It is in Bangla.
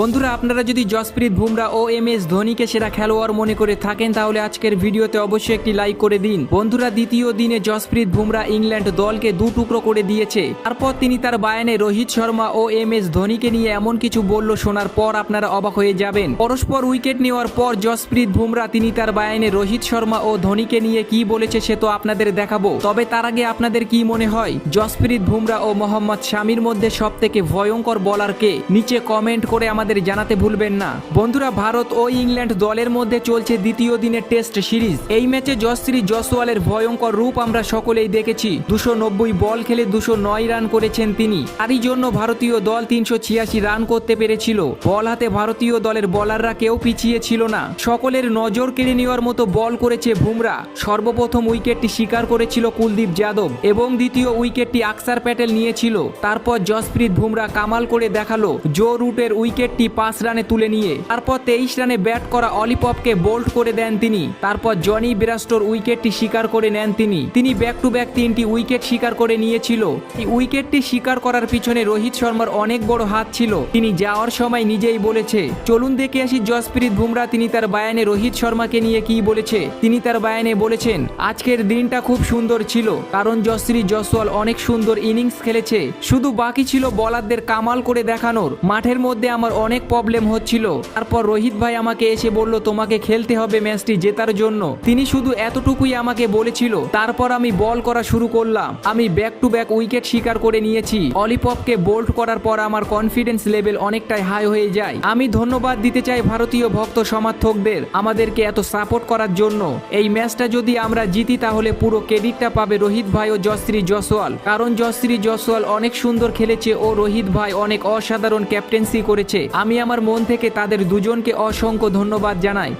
বন্ধুরা, আপনারা যদি জসপ্রীত বুমরা ও এম এস ধোনিকে সেরা খেলোয়াড় মনে করে থাকেন, তাহলে আজকের ভিডিওতে অবশ্যই একটি লাইক করে দিন। বন্ধুরা, দ্বিতীয় দিনে জসপ্রীত বুমরা ইংল্যান্ড দলকে দু টুকরো করে দিয়েছে। তারপর তিনি তার বায়ানে রোহিত শর্মা ও এম এস ধোনিকে নিয়ে এমন কিছু বলল, শোনার পর আপনারা অবাক হয়ে যাবেন। পরস্পর উইকেট নেওয়ার পর জসপ্রীত বুমরা, তিনি তার বায়ানে রোহিত শর্মা ও ধোনিকে নিয়ে কি বলেছে সে তো আপনাদের দেখাবো। তবে তার আগে আপনাদের কি মনে হয়? জসপ্রীত বুমরা ও মোহাম্মদ শামির মধ্যে সব থেকে ভয়ঙ্কর বলার কে? নিচে কমেন্ট করে আমাদের জানাতে ভুলবেন না। বন্ধুরা, ভারত ও ইংল্যান্ড দলের মধ্যে চলছে দ্বিতীয় দিনের টেস্ট সিরিজ। এই ম্যাচে জসশ্রী জসওয়ালের ভয়ঙ্কর রূপ আমরা সকলেই দেখেছি। দুশো বল খেলে দুশো রান করেছেন তিনি। তারই জন্য ভারতীয় দল তিনশো ছিয়াশি রান করতে পেরেছিল। বল হাতে ভারতীয় দলের বলাররা কেউ পিছিয়ে ছিল না। সকলের নজর কেড়ে নেওয়ার মতো বল করেছে বুমরা। সর্বপ্রথম উইকেটটি শিকার করেছিল কুলদীপ যাদব এবং দ্বিতীয় উইকেটটি আকসার প্যাটেল নিয়েছিল। তারপর জসপ্রীত বুমরা কামাল করে দেখাল, জো রুটের উইকেটটি পাঁচ রানে তুলে নিয়ে, তারপর তেইশ রানে ব্যাট করা অলিপপকে বোল্ড করে দেন তিনি। তারপর জনি বিরাস্টোর উইকেটটি শিকার করে নেন তিনি। তিনি ব্যাক টু ব্যাক তিনটি উইকেট শিকার করে নিয়েছিল। উইকেটটি শিকার করার পিছনে রোহিত শর্মার অনেক বড় হাত ছিল। তিনি যাওয়ার সময় নিজেই বলেছে, চলুন দেখে আসি জসপ্রীত বুমরা, তিনি তার বায়ানে রোহিত শর্মাকে নিয়ে কি বলেছে? তিনি তার বায়ানে বলেছেন, আজকের দিনটা খুব সুন্দর ছিল, কারণ জসশ্রী জসওয়াল অনেক সুন্দর ইনিংস খেলেছে। শুধু বাকি ছিল বলারদের কামাল করে দেখানোর। মাঠের মধ্যে আমার অনেক প্রবলেম হচ্ছিল। তারপর রোহিত ভাই আমাকে এসে বলল, তোমাকে খেলতে হবে ম্যাচটি জেতার জন্য। তিনি শুধু এতটুকুই আমাকে বলেছিল। তারপর আমি বল করা শুরু করলাম। আমি ব্যাক টু ব্যাক উইকেট শিকার করে নিয়েছি। অলিপপকে বোল্ড করার পর আমার কনফিডেন্স লেভেল অনেকটাই হাই হয়ে যায়। আমি ধন্যবাদ দিতে চাই ভারতীয় ভক্ত সমর্থকদের আমাদেরকে এত সাপোর্ট করার জন্য। এই ম্যাচটা যদি আমরা জিতি, তাহলে পুরো ক্রেডিটটা পাবে রোহিত ভাই ও জসশ্রী জসওয়াল কারণ জসশ্রী জসওয়াল অনেক সুন্দর খেলেছে ও রোহিত ভাই অনেক অসাধারণ ক্যাপ্টেন্সি করেছে। আমি আমার মন থেকে তাদের দুজনকে অসংখ্য ধন্যবাদ জানাই।